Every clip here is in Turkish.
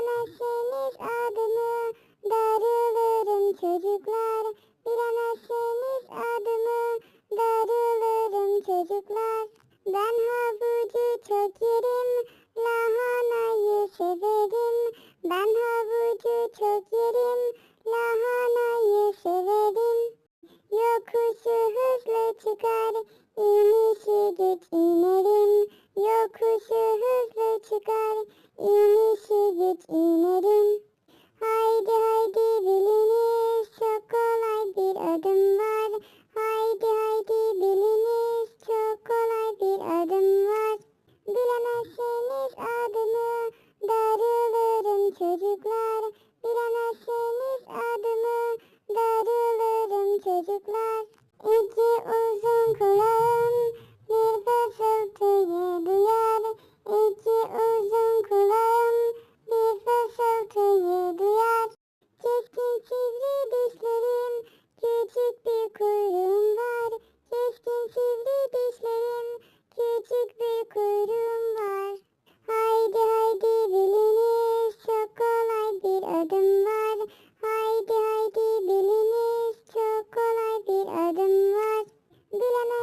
öğrenemezseniz adımı darılırım çocuklar. Bilemezseniz adımı darılırım çocuklar. Ben havucu çok yerim, lahanayı severim. Ben havucu çok yerim.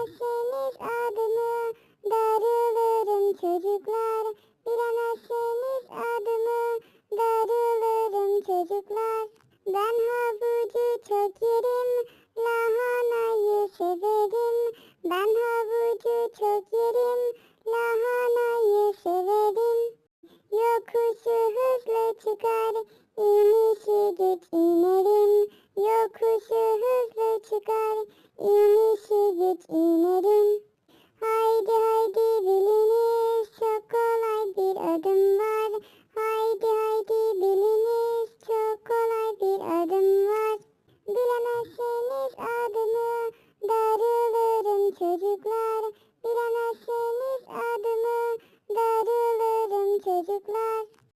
Eşelik adımı darılırım çocuklar. Bir an Bilemezseniz adımı darılırım çocuklar. Ben havucu çok yerim, lahanayı severim. Ben havucu çok yerim, lahanayı severim. Yokuşu hızlı çıkar, inişi güç inerim. Yokuşu hızlı Portugal in a secret in a room.